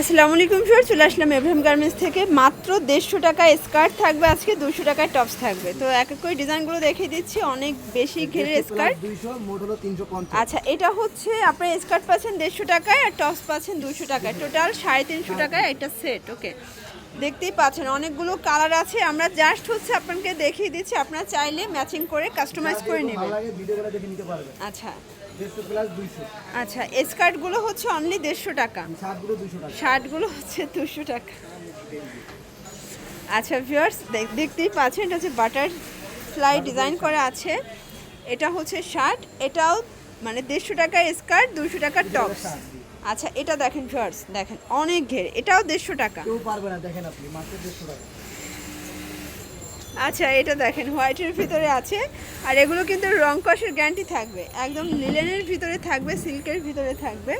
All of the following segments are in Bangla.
আসসালামু আলাইকুম ফিওর চলে আসলাম এব্রাহিম গার্মেন্টস থেকে। মাত্র দেড়শো টাকা স্কার্ট থাকবে আজকে দুশো টাকায় টপস থাকবে। তো এক এক করে ডিজাইনগুলো দেখিয়ে দিচ্ছি অনেক বেশি ঘেরে স্কার্ট। আচ্ছা এটা হচ্ছে আপনার স্কার্ট পাচ্ছেন দেড়শো টাকায় আর টপস পাচ্ছেন দুশো টাকায়। টোটাল সাড়ে তিনশো টাকায় একটা সেট ওকে? দেখতেই পাচ্ছেন অনেকগুলো কালার আছে। আমরা জাস্ট হচ্ছে আপনাকে দেখিয়ে দিচ্ছি আপনারা চাইলে ম্যাচিং করে কাস্টমাইজ করে নেবেন। আচ্ছা। আচ্ছা স্কার্টগুলো হচ্ছে অনলি দেড়শো টাকা। শার্টগুলো হচ্ছে দুশো টাকা। আচ্ছা ভিউয়ার্স দেখতেই পাচ্ছেন এটা হচ্ছে বাটার ফ্লাই ডিজাইন করা আছে। এটা হচ্ছে শার্ট এটাও মানে দেড়শো টাকা স্কার্ট দুশো টাকার টপ আচ্ছা এটা দেখেন ভিউয়ার্স দেখেন অনেক ঘের এটাও দেড়শো টাকা। কেউ পারবে না দেখেন আপনি মাত্র দেড়শো টাকা। আচ্ছা এটা দেখেন হোয়াইটের ভিতরে আছে আর এগুলো কিন্তু রং কষের গ্যারান্টি থাকবে একদম লিলেনের ভিতরে থাকবে সিল্কের ভিতরে থাকবে।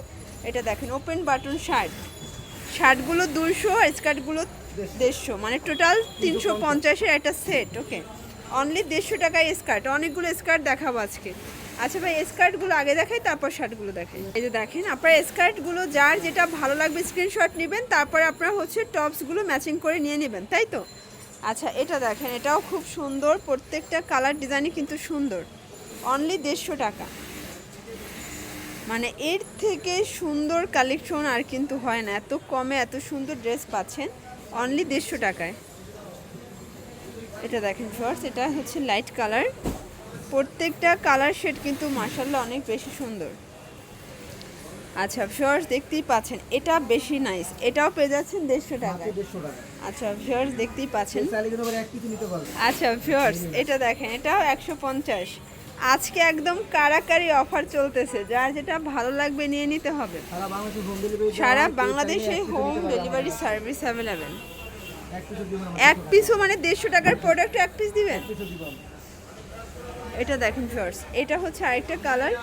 এটা দেখেন ওপেন বাটন শার্ট শার্টগুলো দুশো আর স্কার্টগুলো দেড়শো। মানে টোটাল তিনশো পঞ্চাশের একটা সেট ওকে অনলি দেড়শো টাকায় স্কার্ট অনেকগুলো স্কার্ট দেখাবো আজকে। আচ্ছা ভাই স্কার্টগুলো আগে দেখাই, তারপর শার্টগুলো দেখাই। এই যে দেখেন, আপনার স্কার্টগুলো যার যেটা ভালো লাগবে স্ক্রিনশট নেবেন, তারপরে আপনার হচ্ছে টপসগুলো ম্যাচিং করে নিয়ে নেবেন, তাই তো? আচ্ছা এটা দেখেন, এটাও খুব সুন্দর, প্রত্যেকটা কালার ডিজাইনই কিন্তু সুন্দর। অনলি দেড়শো টাকা। মানে এর থেকে সুন্দর কালেকশন আর কিন্তু হয় না, এত কমে এত সুন্দর ড্রেস পাচ্ছেন অনলি দেড়শো টাকায়। এটা দেখেন শর্টস এটা হচ্ছে লাইট কালার প্রত্যেকটা কালার শেড কিন্তু মার্শাল্লাহ অনেক বেশি সুন্দর। আচ্ছা শর্টস দেখতেই পাচ্ছেন এটা বেশি নাইস এটাও পেয়ে যাচ্ছেন দেড়শো টাকা আচ্ছা ভিউয়ার্স দেখতেই পাচ্ছেন। আচ্ছা ভিউয়ার্স এটা দেখেন এটাও একশো পঞ্চাশ। আজকে একদম কারাকারি অফার চলতেছে যার যেটা ভালো লাগবে নিয়ে নিতে হবে। সারা বাংলাদেশে হোম ডেলিভারি সার্ভিস অ্যাভেলেবেল এক পিসও মানে দেড়শো টাকার প্রোডাক্ট এক পিস দিবেন? এটা দেখেন ভিউয়ার্স এটা হচ্ছে আরেকটা কালার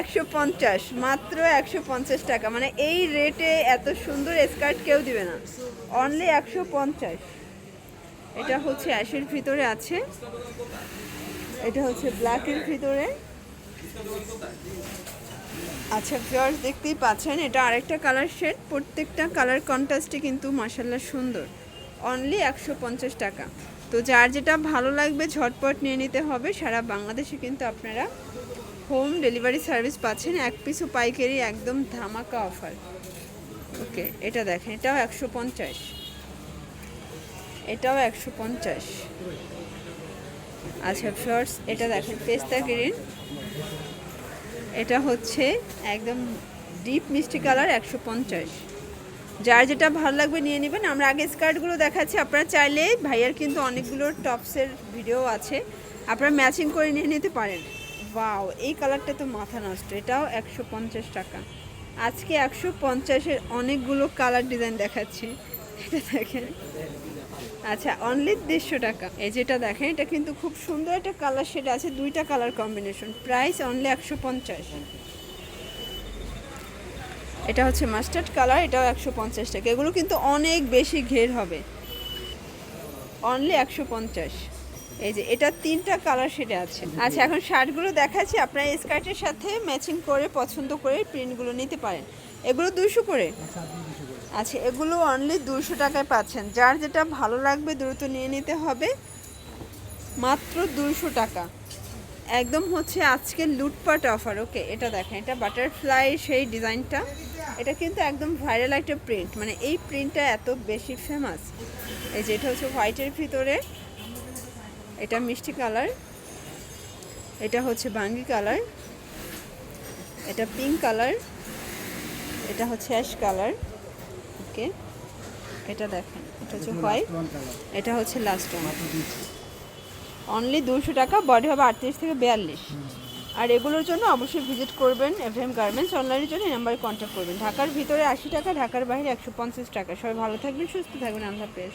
একশো পঞ্চাশ, মাত্র একশো পঞ্চাশ টাকা। মানে এই রেটে এত সুন্দর স্কার্ট কেউ দিবে না। অনলি একশো পঞ্চাশ। এটা হচ্ছে অ্যাশের ভিতরে আছে। এটা হচ্ছে ব্ল্যাকের ভিতরে। আচ্ছা ভিউয়ার্স দেখতেই পাচ্ছেন, এটা আরেকটা কালার শেড প্রত্যেকটা কালার কন্ট্রাস্টে কিন্তু মাসাল্লাহ সুন্দর। অনলি একশো পঞ্চাশ টাকা। তো যার যেটা ভালো লাগবে ঝটপট নিয়ে নিতে হবে। সারা বাংলাদেশে কিন্তু আপনারা হোম ডেলিভারি সার্ভিস পাচ্ছেন। এক পিছু পাইকারি একদম ধামাকা অফার ওকে এটা দেখেন, এটাও একশো পঞ্চাশ। এটাও একশো পঞ্চাশ। আচ্ছা ফার্স্ট এটা দেখেন, পেস্তা গ্রিন এটা হচ্ছে একদম ডিপ মিষ্টি কালার একশো পঞ্চাশ। যার যেটা ভালো লাগবে নিয়ে নেবেন। আমরা আগে স্কার্টগুলো দেখাচ্ছি। আপনারা চাইলে ভাইয়ার কিন্তু অনেকগুলো টপসের ভিডিও আছে। আপনারা ম্যাচিং করে নিয়ে নিতে পারেন। ওয়াও এই কালারটা তো মাথা নষ্ট। এটাও একশো পঞ্চাশ টাকা। আজকে একশো পঞ্চাশের অনেকগুলো কালার ডিজাইন দেখাচ্ছি। এটা দেখেন। আচ্ছা অনলি দেড়শো টাকা। এই যেটা দেখেন, এটা কিন্তু খুব সুন্দর একটা কালার শেড আছে। দুইটা কালার কম্বিনেশন প্রাইস অনলি একশো পঞ্চাশ। এটা হচ্ছে মাস্টার্ড কালার এটাও একশো পঞ্চাশ টাকা। এগুলো কিন্তু অনেক বেশি ঘের হবে। অনলি একশো পঞ্চাশ। এই যে, এটা তিনটা কালার সেটা আছে। আচ্ছা এখন শার্টগুলো দেখাচ্ছি। আপনারা স্কার্টের সাথে ম্যাচিং করে, পছন্দ করে প্রিন্টগুলো নিতে পারেন। এগুলো দুশো করে? আচ্ছা এগুলো অনলি দুশো টাকায় পাচ্ছেন। যার যেটা ভালো লাগবে দ্রুত নিয়ে নিতে হবে। মাত্র দুশো টাকা। একদম হচ্ছে আজকে লুটপাট অফার ওকে এটা দেখেন, এটা বাটারফ্লাই সেই ডিজাইনটা এটা কিন্তু একদম ভাইরাল একটা প্রিন্ট মানে এই প্রিন্টটা এত বেশি ফেমাস এই যে এটা হচ্ছে হোয়াইটের ভিতরে এটা মিষ্টি কালার এটা হচ্ছে বাঙ্গি কালার এটা পিঙ্ক কালার এটা হচ্ছে অ্যাশ কালার ওকে এটা দেখেন এটা হচ্ছে হোয়াইট এটা হচ্ছে লাস্ট ওয়ান অনলি দুশো টাকা বডি হবে আটত্রিশ থেকে বিয়াল্লিশ। আর এগুলোর জন্য অবশ্যই ভিজিট করবেন এফ এম গার্মেন্টস অনলাইনের জন্য এই নাম্বারে কন্ট্যাক্ট করবেন। ঢাকার ভিতরে আশি টাকা, ঢাকার বাইরে একশো পঞ্চাশ টাকা। সবাই ভালো থাকবেন, সুস্থ থাকবেন। হাফেজ।